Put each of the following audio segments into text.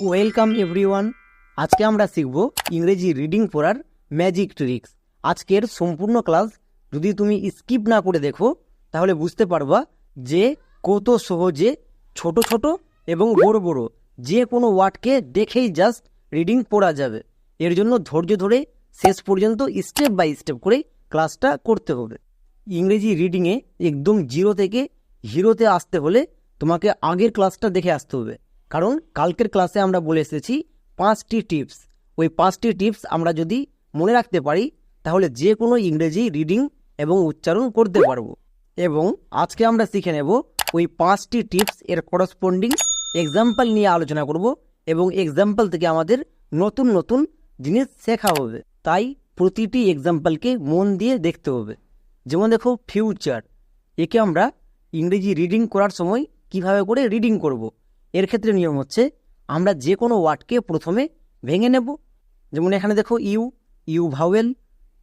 Welcome everyone আজকে আমরা শিখব ইংরেজি রিডিং পড়ার ম্যাজিক ট্রিক্স আজকের সম্পূর্ণ ক্লাস যদি তুমি স্কিপ না করে দেখো, তাহলে বুঝতে পারবা যে কত সহজে ছোট ছোট এবং বড় বড় যে কোনো ওয়ার্ডকে দেখেই জাস্ট রিডিং পড়া যাবে। এর জন্য ধৈর্য ধরে শেষ পর্যন্ত স্টেপ বাই স্টেপ করে ক্লাসটা করতে হবে। ইংরেজি রিডিংয়ে একদম জিরো থেকে হিরোতে আসতে হলে তোমাকে আগের ক্লাসটা দেখে আসতে হবে। কারণ কালকের ক্লাসে আমরা বলে এসেছি পাঁচটি টিপস। ওই পাঁচটি টিপস আমরা যদি মনে রাখতে পারি, তাহলে যে কোনো ইংরেজি রিডিং এবং উচ্চারণ করতে পারব। এবং আজকে আমরা শিখে নেব ওই পাঁচটি টিপস এর করসপন্ডিং এক্সাম্পল নিয়ে আলোচনা করব এবং এক্সাম্পল থেকে আমাদের নতুন নতুন জিনিস শেখা হবে। তাই প্রতিটি এক্সাম্পলকে মন দিয়ে দেখতে হবে। যেমন দেখো ফিউচার একে আমরা ইংরেজি রিডিং করার সময় কীভাবে করে রিডিং করব। এর ক্ষেত্রে নিয়ম হচ্ছে আমরা যে কোনো ওয়ার্ডকে প্রথমে ভেঙে নেব। যেমন এখানে দেখো U U vowel,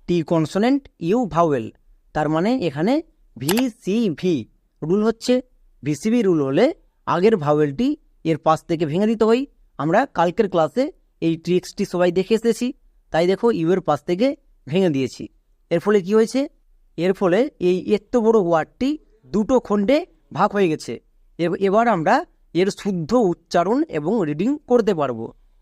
T consonant, U vowel. তার মানে এখানে ভি, সি, ভি রুল হচ্ছে। ভিসিবি রুল হলে আগের ভাওয়েলটি এর পাশ থেকে ভেঙে দিতে হয়। আমরা কালকের ক্লাসে এই ট্রিক্সটি সবাই দেখে এসেছি। তাই দেখো ইউ এর পাশ থেকে ভেঙে দিয়েছি। এর ফলে কি হয়েছে? এর ফলে এই এত বড় ওয়ার্ডটি দুটো খণ্ডে ভাগ হয়ে গেছে। এবার আমরা এর শুদ্ধ উচ্চারণ এবং রিডিং করতে পারব।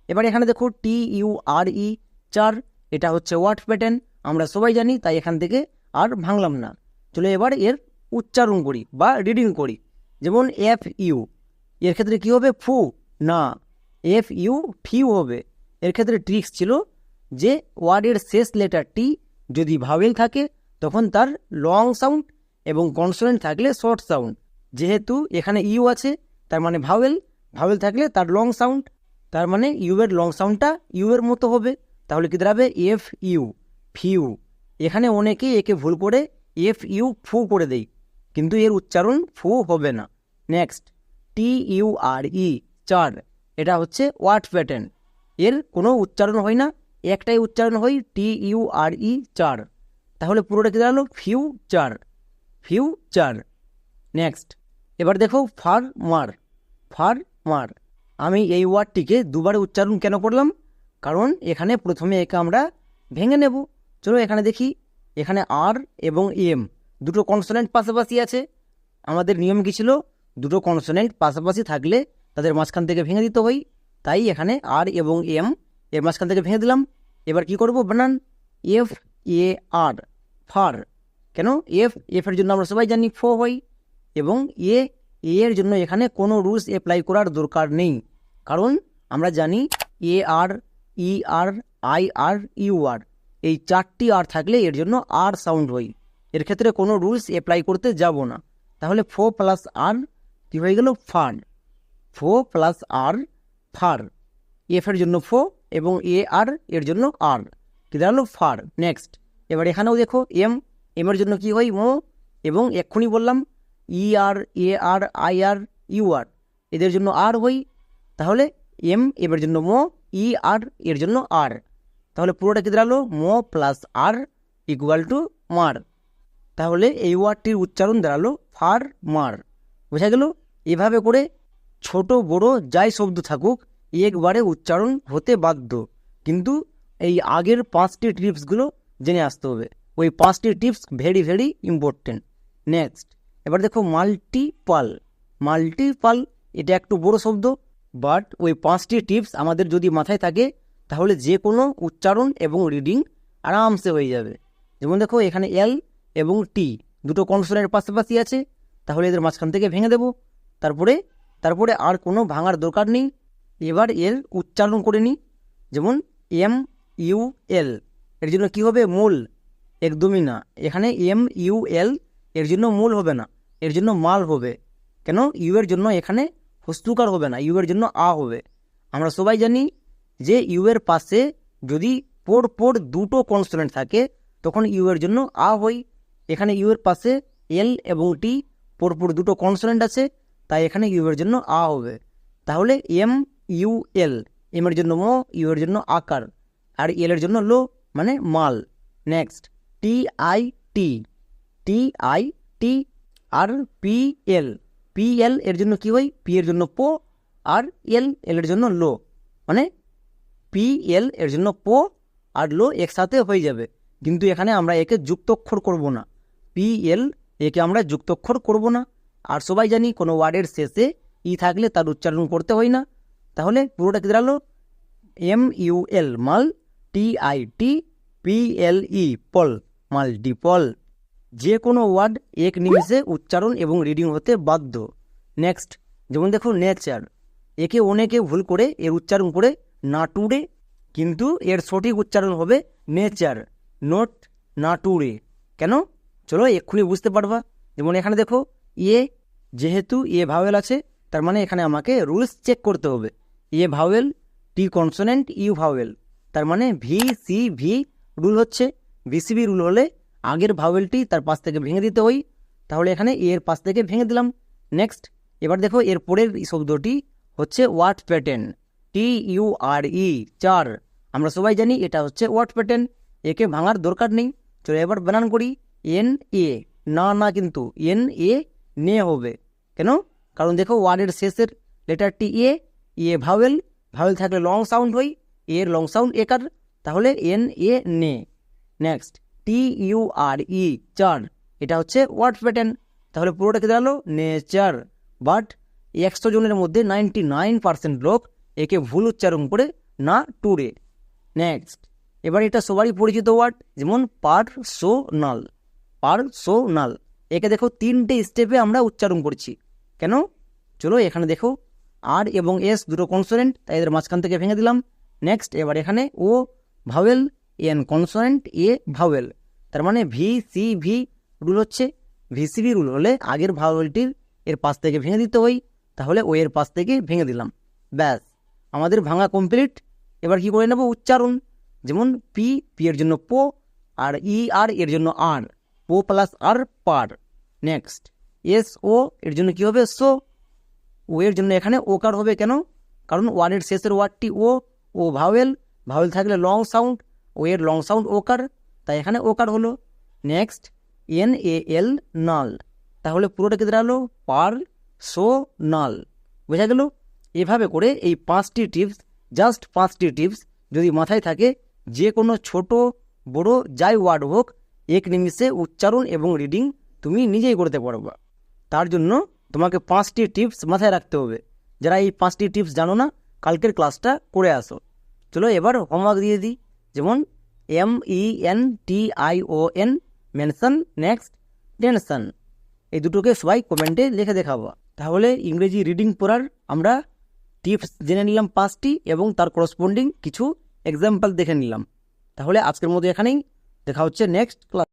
এবার এখানে দেখো টি ইউ আর ই চার, এটা হচ্ছে ওয়ার্ড প্যাটার্ন আমরা সবাই জানি, তাই এখান থেকে আর ভাঙলাম না। চলে এবার এর উচ্চারণ করি বা রিডিং করি। যেমন এফ ইউ এর ক্ষেত্রে কি হবে? ফু, না। এফ ইউ ফিউ হবে। এর ক্ষেত্রে ট্রিক্স ছিল যে ওয়ার্ডের শেষ লেটার টি যদি ভাওয়েল থাকে, তখন তার লং সাউন্ড এবং কনসোনেন্ট থাকলে শর্ট সাউন্ড যেহেতু এখানে ইউ আছে তার মানে ভাওয়েল ভাওয়েল থাকলে তার লং সাউন্ড তার মানে ইউ এর লং সাউন্ডটা ইউ এর মতো হবে। তাহলে কী দাঁড়াবে? এফ ইউ ফিউ এখানে অনেকে একে ভুল করে এফ ইউ ফু করে দেই। কিন্তু এর উচ্চারণ ফু হবে না। নেক্সট টি ইউ আর ই চার এটা হচ্ছে ওয়ার্ড প্যাটার্ন। এর কোনো উচ্চারণ হয় না, একটাই উচ্চারণ হয় টি ইউ আর ই চার তাহলে পুরোটা কি দাঁড়াল? ফিউ চার ফিউ চার নেক্সট এবার দেখো ফার মার ফার মার আমি এই ওয়ার্ডটিকে দুবার উচ্চারণ কেন করলাম? কারণ এখানে প্রথমে একে আমরা ভেঙে নেব। চলো এখানে দেখি। এখানে আর এবং এম দুটো কনসোনেন্ট পাশাপাশি আছে। আমাদের নিয়ম কী ছিল? দুটো কনসোনেন্ট পাশাপাশি থাকলে তাদের মাঝখান থেকে ভেঙে দিতে হয়। তাই এখানে আর এবং এম এর মাঝখান থেকে ভেঙে দিলাম। এবার কি করব? বানান। এফ এ আর ফার কেন? এফ এফ এর জন্য আমরা সবাই জানি ফো হয়। এবং এ এ এর জন্য এখানে কোনো রুলস অ্যাপ্লাই করার দরকার নেই। কারণ আমরা জানি এ আর, ই আর, আই আর, ইউ আর, এই চারটি আর থাকলে এর জন্য আর সাউন্ড হয়। এর ক্ষেত্রে কোনো রুলস অ্যাপ্লাই করতে যাব না। তাহলে ফো প্লাস আর কী হয়ে গেল? ফার ফো প্লাস আর ফার এফ এর জন্য ফো এবং এ আর এর জন্য আর কি দাঁড়াল? ফার নেক্সট এবার এখানেও দেখো এম এম এর জন্য কি হয়? মো এবং এক্ষুনি বললাম ই আর এ আর আই আর ইউ আর এদের জন্য আর হই, তাহলে এম এর জন্য মো ই আর এর জন্য আর তাহলে পুরোটা কি দাঁড়াল? মো প্লাস আর ইকুয়াল টু মার, তাহলে এই ওয়ার্ডটির উচ্চারণ দাঁড়াল ফার মার, বোঝা গেল? এভাবে করে ছোট বড় যাই শব্দ থাকুক, একবারে উচ্চারণ হতে বাধ্য, কিন্তু এই আগের পাঁচটি টিপসগুলো জেনে আসতে হবে। ওই পাঁচটি tips very very important next এবার দেখো মাল্টিপাল মাল্টিপাল এটা একটু বড় শব্দ বাট ওই পাঁচটি টিপস আমাদের যদি মাথায় থাকে, তাহলে যে কোনো উচ্চারণ এবং রিডিং আরামসে হয়ে যাবে। যেমন দেখো এখানে এল এবং টি দুটো কনসোনেন্ট পাশাপাশি আছে, তাহলে এদের মাঝখান থেকে ভেঙে দেব। তারপরে তারপরে আর কোনো ভাঙার দরকার নেই। এবার এর উচ্চারণ করে নিই, যেমন এম ইউ এল এর জন্য কি হবে? মূল। একদমই না। এখানে এম ইউ এল এর জন্য মূল হবে না। এর জন্য মাল হবে। কেন? ইউ এর জন্য এখানে হস্তুকার হবে না। ইউ এর জন্য আ হবে। আমরা সবাই জানি যে ইউ এর পাশে যদি পর পর দুটো কনস্ট্যান্ট থাকে, তখন ইউ এর জন্য আ হই এখানে ইউ এর পাশে এল এবং টি পরপর দুটো কনসোনেন্ট আছে, তাই এখানে ইউ এর জন্য আ হবে। তাহলে এম ইউ এল এম এর জন্য মো ইউ এর জন্য আকার, আর এল এর জন্য লো মানে মাল। Next T I T T I T R P L P L এর জন্য কি হয়? পি এর জন্য পো, আর এল এল এর জন্য লো। মানে পি এল এর জন্য পো আর লো একসাথে হয়ে যাবে। কিন্তু এখানে আমরা একে যুক্তক্ষর করব না। পি এল একে আমরা যুক্তক্ষর করব না। আর সবাই জানি কোনো ওয়ার্ডের শেষে ই থাকলে তার উচ্চারণ করতে হয় না। তাহলে পুরোটা কি দাঁড়াল? এম ইউ এল, মাল T I T P L E, Paul multiple যে কোনো ওয়ার্ড এক নিমিষে উচ্চারণ এবং রিডিং হতে বাধ্য। নেক্সট যেমন দেখো নেচার একে অনেকে ভুল করে এর উচ্চারণ করে নাটুরে, কিন্তু এর সঠিক উচ্চারণ হবে নেচার নোট নাটুরে। কেন? চলো এক্ষুনি বুঝতে পারবা। যেমন এখানে দেখো, এ যেহেতু এ ভাওয়েল আছে, তার মানে এখানে আমাকে রুলস চেক করতে হবে। A vowel T consonant U vowel তার মানে ভি সি ভি রুল হচ্ছে। ভিসিবি রুল হলে আগের ভাওয়েলটি তার পাশ থেকে ভেঙে দিতে হয় তাহলে এখানে এর পাশ থেকে ভেঙে দিলাম। নেক্সট, এবার দেখো এর পরের শব্দটি হচ্ছে what pattern. T U R E, চার। আমরা সবাই জানি এটা হচ্ছে ওয়াট প্যাটার্ন। একে ভাঙার দরকার নেই। চলো এবার বানান করি। এন এ, না না কিন্তু এন এ, নে হবে। কেন? কারণ দেখো ওয়ার্ডের শেষের লেটারটি এ এ ভাওয়েল। ভাওয়েল থাকলে লং সাউন্ড হয় এর লং সাউন্ড একার তাহলে এন এ, নে। নেক্সট টি ইউ আর ই চার এটা হচ্ছে ওয়ার্ড প্যাটার্ন তাহলে পুরোটা কি দাঁড়াল? নেচার বাট একশো জনের মধ্যে নাইনটি নাইন পার্সেন্ট লোক একে ভুল উচ্চারণ করে না টুরে। নেক্সট এবার এটা সবারই পরিচিত ওয়ার্ড যেমন পার্সোনাল পার্সোনাল একে দেখো, তিনটে স্টেপে আমরা উচ্চারণ করছি। কেন? চলো এখানে দেখো। আর এবং এস দুটো কনসোনেন্ট তাই এদের মাঝখান থেকে ভেঙে দিলাম। নেক্সট এবার এখানে O vowel N consonant A vowel. তার মানে ভি সি ভি রুল হচ্ছে। ভিসিবি রুল হলে আগের ভাওয়েলটির এর পাশ থেকে ভেঙে দিতে হয়। তাহলে ও এর পাশ থেকে ভেঙে দিলাম। ব্যাস। আমাদের ভাঙা কমপ্লিট এবার কি করে নেব? উচ্চারণ। যেমন পি পি এর জন্য পো আর ই আর এর জন্য আর পো প্লাস আর পার। নেক্সট এস ও এর জন্য কি হবে? সো ও এর জন্য এখানে ওকার হবে কেন? কারণ ওয়ার্ডের শেষের ওয়ার্ডটি ও ও ভাওয়েল। ভাওয়েল থাকলে লং সাউন্ড ও এর লং সাউন্ড ওকার, তাই এখানে ওকার হলো। নেক্সট, এন এ এল নাল। তাহলে পুরোটা কি দাঁড়াল? পার, সো, নাল। বোঝা গেল? এভাবে করে এই পাঁচটি টিপস, জাস্ট পাঁচটি টিপস যদি মাথায় থাকে, যে কোনো ছোট, বড়, যাই ওয়ার্ড হোক, এক নিমিষে উচ্চারণ এবং রিডিং তুমি নিজেই করতে পারবা। তার জন্য তোমাকে পাঁচটি টিপস মাথায় রাখতে হবে। যারা এই পাঁচটি টিপস জানো না, কালকের ক্লাসটা করে আসো। চলো এবার হোমওয়ার্ক দিয়ে দিই। যেমন M E N T I O N mention next tension এই দুটোকে সবাই কমেন্টে লিখে দেখাবো। তাহলে ইংরেজি রিডিং পড়ার আমরা টিপস জেনে নিলাম পাঁচটি এবং তার করসপন্ডিং কিছু এক্সাম্পল দেখে নিলাম। তাহলে আজকের মধ্যে এখানেই। দেখা হচ্ছে নেক্সট ক্লাস